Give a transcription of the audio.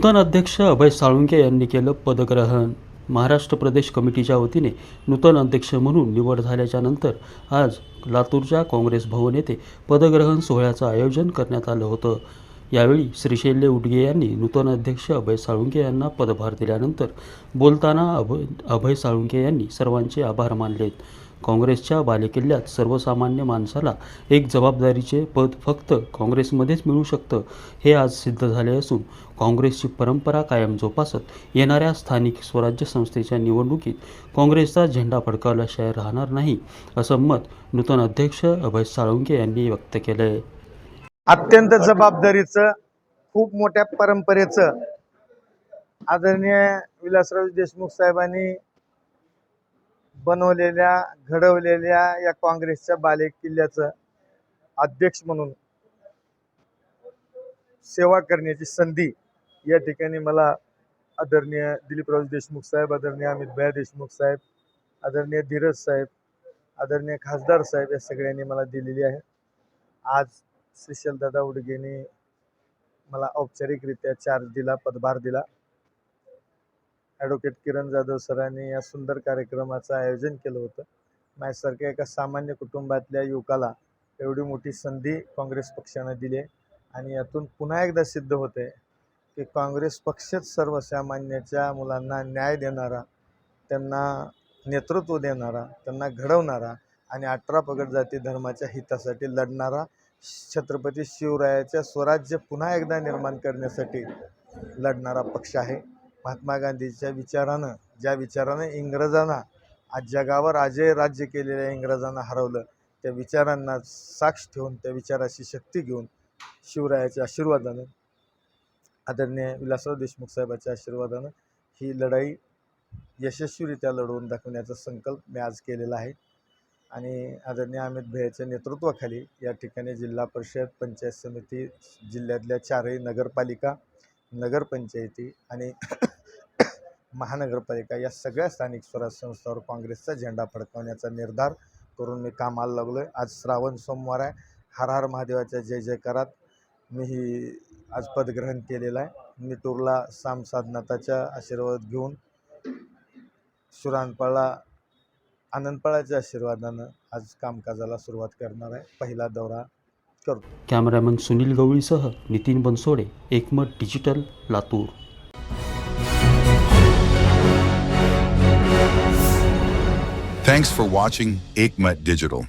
नूतन अध्यक्ष अभय साळुंके यांनी केलं पदग्रहण. महाराष्ट्र प्रदेश कमिटीच्या वतीने नूतन अध्यक्ष म्हणून निवड झाल्याच्यानंतर आज लातूरच्या काँग्रेस भवन येथे पदग्रहण सोहळ्याचं आयोजन करण्यात आलं होतं. यावेळी श्रीशैल्य उडगे यांनी नूतन अध्यक्ष अभय साळुंके यांना पदभार दिल्यानंतर बोलताना अभय अभय साळुंके यांनी सर्वांचे आभार मानलेत. काँग्रेसच्या बालेकिल्ल्यात सर्वसामान्य माणसाला एक जबाबदारीचे पद फक्त काँग्रेसमध्येच मिळू शकतं हे आज सिद्ध झाले असून काँग्रेसची परंपरा कायम जोपासत येणाऱ्या स्थानिक स्वराज्य संस्थेच्या निवडणुकीत काँग्रेसचा झेंडा फडकावल्याशिवाय राहणार नाही असं मत नूतन अध्यक्ष अभय साळुंके यांनी व्यक्त केलं आहे अत्यंत जबाबदारीचं खूप मोठ्या परंपरेचं आदरणीय विलासराव देशमुख साहेबांनी बनवलेल्या घडवलेल्या या काँग्रेसच्या बाले किल्ल्याचं अध्यक्ष म्हणून सेवा करण्याची संधी या ठिकाणी मला आदरणीय दिलीपराव देशमुख साहेब आदरणीय अमित भया देशमुख साहेब आदरणीय धीरज साहेब आदरणीय खासदार साहेब या सगळ्यांनी मला दिलेली आहे. आज श्रीशैलदादा उडगेने मला औपचारिकरित्या चार्ज दिला पदभार दिला. ॲडव्होकेट किरण जाधव सरांनी या सुंदर कार्यक्रमाचं आयोजन केलं होतं. माझ्यासारख्या एका सामान्य कुटुंबातल्या युवकाला एवढी मोठी संधी काँग्रेस पक्षानं दिली आहे. आणि यातून पुन्हा एकदा सिद्ध होते की काँग्रेस पक्षच सर्वसामान्याच्या मुलांना न्याय देणारा त्यांना नेतृत्व देणारा त्यांना घडवणारा आणि अठरा पगड जाती धर्माच्या हितासाठी लढणारा छत्रपती शिवरायाच्या स्वराज्य पुन्हा एकदा निर्माण करण्यासाठी लढणारा पक्ष आहे. महात्मा गांधीच्या विचारानं ज्या विचारानं इंग्रजांना आज जगावर आजय राज्य केलेल्या इंग्रजांना हरवलं त्या विचारांना साक्ष ठेवून त्या विचाराची शक्ती घेऊन शिवरायाच्या आशीर्वादानं आदरणीय विलासराव देशमुख साहेबाच्या आशीर्वादानं ही लढाई यशस्वीरित्या लढवून दाखवण्याचा संकल्प मी आज केलेला आहे. आणि आदरणीय अमित भैयाच्या नेतृत्वाखाली या ठिकाणी जिल्हा परिषद पंचायत समिती जिल्ह्यातल्या चारही नगरपालिका नगरपंचायती आणि महानगरपालिका या सगळ्या स्थानिक स्वराज्य संस्थांवर काँग्रेसचा झेंडा फडकवण्याचा निर्धार करून मी कामाला लागलो आहे आज श्रावण सोमवार आहे. हर हर महादेवाच्या जय जयकारात मी ही आज पदग्रहण केलेलं आहे. मी टूरला साम साधनाथाच्या आशीर्वाद घेऊन सुरानपाळा आनंदपाळाच्या आशीर्वादानं आज कामकाजाला सुरुवात करणार आहे. पहिला दौरा करतो cameraman Sunil गवळीसह Nitin Bansode Ekmat digital Latur Thanks for watching Aikmat Digital.